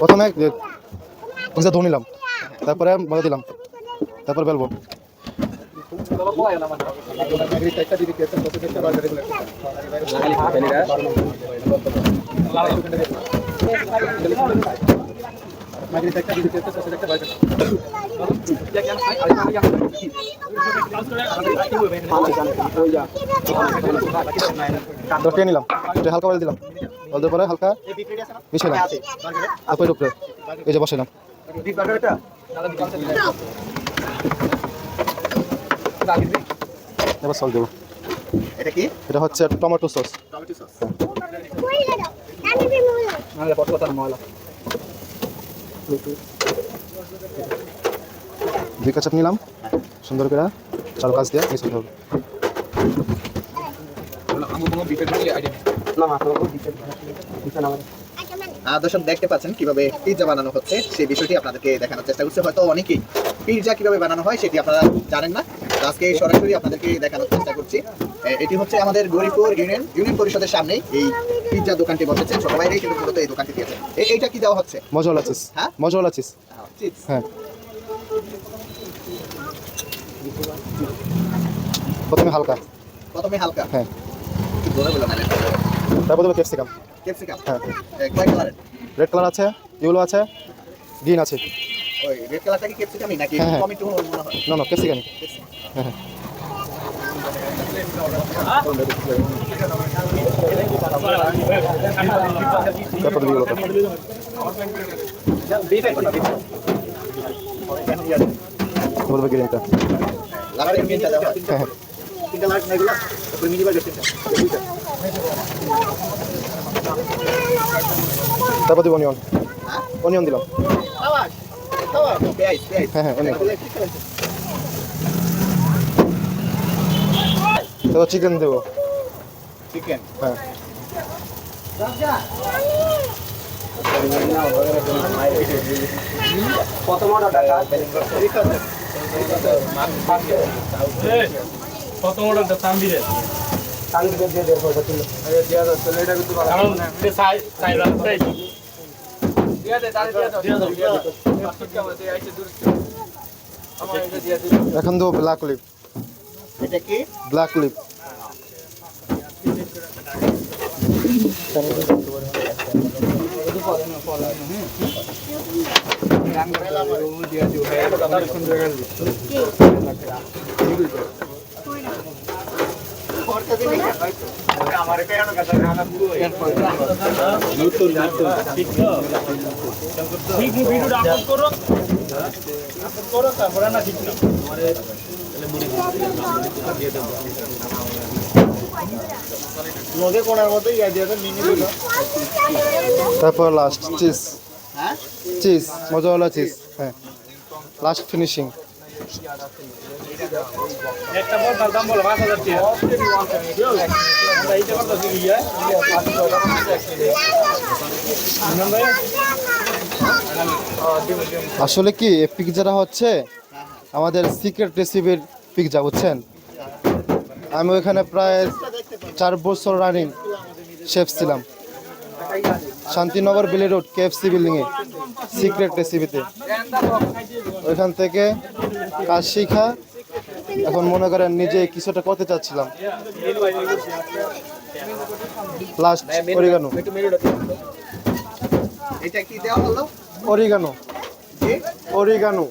প্রথমে ধুয়ে নিলাম। তারপরে মজা দিলাম। তারপর বেলবো খেয়ে নিলাম এটা হালকা বল দিলাম। দেওয়ার পরে হালকা মিশালাম তারপরে উপরে এই যে বসালাম এবার সস দেবো। এটা কি? এটা হচ্ছে টমেটো সস টমেটো সস দুই কাচাপ নিলাম। সুন্দর করে চাল কাজ দিয়ে সুন্দর হবে দর্শক দেখতে পাচ্ছেন কীভাবে পিৎজা বানানো হচ্ছে। সেই বিষয়টি আপনাদেরকে দেখানোর চেষ্টা করছে। হয়তো অনেকেই পিৎজা কীভাবে বানানো হয় সেটি আপনারা জানেন না। আজকে সরাসরি আপনাদেরকে দেখানোর চেষ্টা করছি। এটি হচ্ছে আমাদের গরিপুর ইউনিয়ন ইউনিয়ন পরিষদের সামনেই এই পিৎজা দোকানটি বসেছে। ছোট বাইরেই কিন্তু মূলত এই দোকানটি দিয়েছে। এইটা কি দেওয়া হচ্ছে? মজওয়ালা চিজ হ্যাঁ? মজওয়ালা চিজ হ্যাঁ। প্রথমে হালকা। প্রথমে হালকা? হ্যাঁ। তারপর দেবো ক্যাপসিকাম। ক্যাপসিকাম? হ্যাঁ। কয় কালারের রেড কালার আছে ইউলো আছে গ্রিন আছে। ওই রেড কালারটা কি ক্যাপসিকামই নাকি হ্যাঁ, হ্যাঁ। টমেটো মনে হয়? না না ক্যাপসিকাম। তারপর দিয়ে ওটা বলবে মিনটা দেওয়া হয় হ্যাঁ হ্যাঁ তিনটা লাইট না এগুলো তারপরে মিনি বার্গার তিনটা তারপর দিব অনিয়ন অনিয়ন দিলাম। হ্যাঁ হ্যাঁ অনিয়ন তারপর চিকেন দেবো চিকেন হ্যাঁ কত মোটা টাকা কত মোটা তাম্বিরে কারণ সে সাই সাই রাস্তায় এখন দেবো ব্ল্যাক লিপ এটা কি ব্ল্যাক লিপ ঠিক ভিডিওটা আপলোড করো আপলোড করো তারপরে না ঠিক না তারপর লাস্ট চিজ চিজ মজাওয়ালা চিজ হ্যাঁ। লাস্ট ফিনিশিং আসলে কি এই পিৎজাটা হচ্ছে? আমাদের সিক্রেট রেসিপির পিৎজা বুঝছেন? আমি ওইখানে প্রায় চার বছর রানিং শেফ ছিলাম। শান্তিনগর বিলি রোড কেএফসি বিল্ডিংয়ে সিক্রেট রেসিপিতে ওইখান থেকে কাজ শিখা এখন মনে করেন নিজে কিছুটা করতে চাচ্ছিলাম। লাস্ট অরিগানো অরিগানো অরিগানো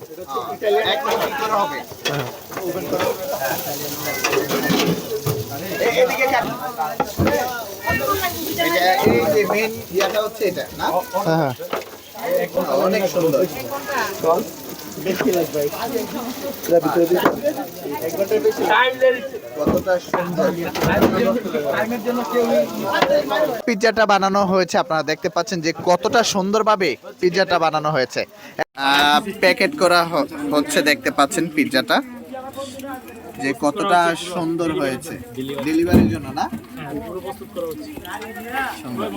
পিৎজাটা বানানো হয়েছে, আপনারা দেখতে পাচ্ছেন যে কতটা সুন্দরভাবে পিৎজাটা বানানো হয়েছে। প্যাকেট করা হচ্ছে, দেখতে পাচ্ছেন পিৎজাটা যে কতটা সুন্দর হয়েছে। ডেলিভারির জন্য না? সুন্দর।